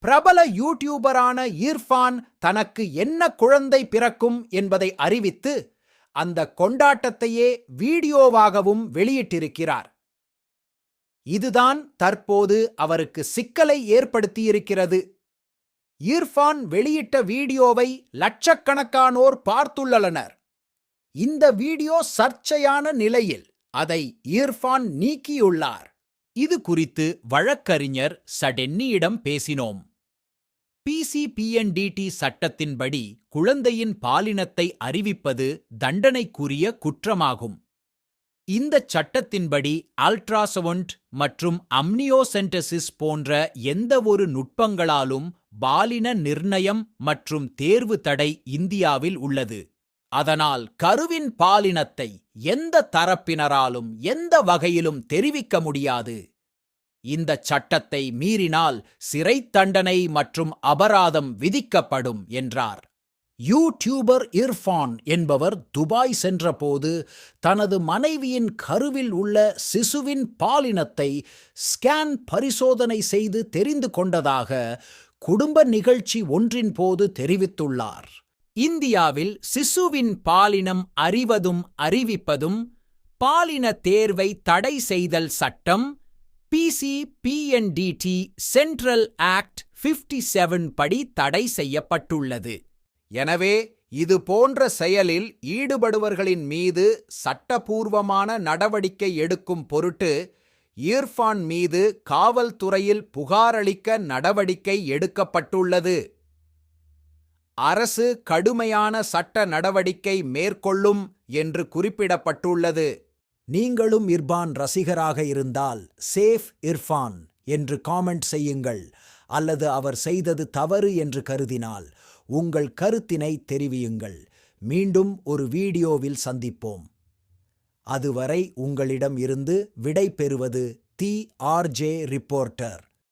பிரபல யூடியூபரான ஈர்ஃபான் தனக்கு என்ன குழந்தை பிறக்கும் என்பதை அறிவித்து அந்த கொண்டாட்டத்தையே வீடியோவாகவும் வெளியிட்டிருக்கிறார். இதுதான் தற்போது அவருக்கு சிக்கலை ஏற்படுத்தியிருக்கிறது. ஈர்ஃபான் வெளியிட்ட வீடியோவை லட்சக்கணக்கானோர் பார்த்துள்ளனர். இந்த வீடியோ சர்ச்சையான நிலையில் அதை ஈர்ஃபான் நீக்கியுள்ளார். இது குறித்து வழக்கறிஞர் சடென்னியிடம் பேசினோம். பிசிபிஎன்டிடி சட்டத்தின்படி குழந்தையின் பாலினத்தை அறிவிப்பது தண்டனைக்குரிய குற்றமாகும். இந்தச் சட்டத்தின்படி அல்ட்ராசவுண்ட் மற்றும் அம்னியோசென்டசிஸ் போன்ற எந்தவொரு நுட்பங்களாலும் பாலின நிர்ணயம் மற்றும் தேர்வு தடை இந்தியாவில் உள்ளது. அதனால் கருவின் பாலினத்தை எந்த தரப்பினராலும் எந்த வகையிலும் தெரிவிக்க முடியாது. இந்த சட்டத்தை மீறினால் சிறை தண்டனை மற்றும் அபராதம் விதிக்கப்படும் என்றார். யூடியூபர் இர்ஃபான் என்பவர் துபாய் சென்றபோது தனது மனைவியின் கருவில் உள்ள சிசுவின் பாலினத்தை ஸ்கேன் பரிசோதனை செய்து தெரிந்து கொண்டதாக குடும்ப நிகழ்ச்சி ஒன்றின் போது தெரிவித்துள்ளார். இந்தியாவில் சிசுவின் பாலினம் அறிவதும் அறிவிப்பதும் பாலின தேர்வை தடை செய்தல் சட்டம் PC PNDT central act 57 seven படி தடை செய்யப்பட்டுள்ளது. எனவே இது போன்ற செயலில் ஈடுபடுவர்களின் மீது சட்டபூர்வமான நடவடிக்கை எடுக்கும் பொருட்டு இர்ஃபான் மீது காவல்துறையில் புகாரளிக்க நடவடிக்கை எடுக்கப்பட்டுள்ளது. அரசு கடுமையான சட்ட நடவடிக்கை மேற்கொள்ளும் என்று குறிப்பிடப்பட்டுள்ளது. நீங்களும் இர்பான் ரசிகராக இருந்தால் சேஃப் இர்ஃபான் என்று காமெண்ட் செய்யுங்கள் அல்லது அவர் செய்தது தவறு என்று கருதினால் உங்கள் கருத்தினை தெரிவியுங்கள். மீண்டும் ஒரு வீடியோவில் சந்திப்போம். அதுவரை உங்களிடம் இருந்து விடை பெறுவது தி ஆர்ஜே ரிப்போர்ட்டர்.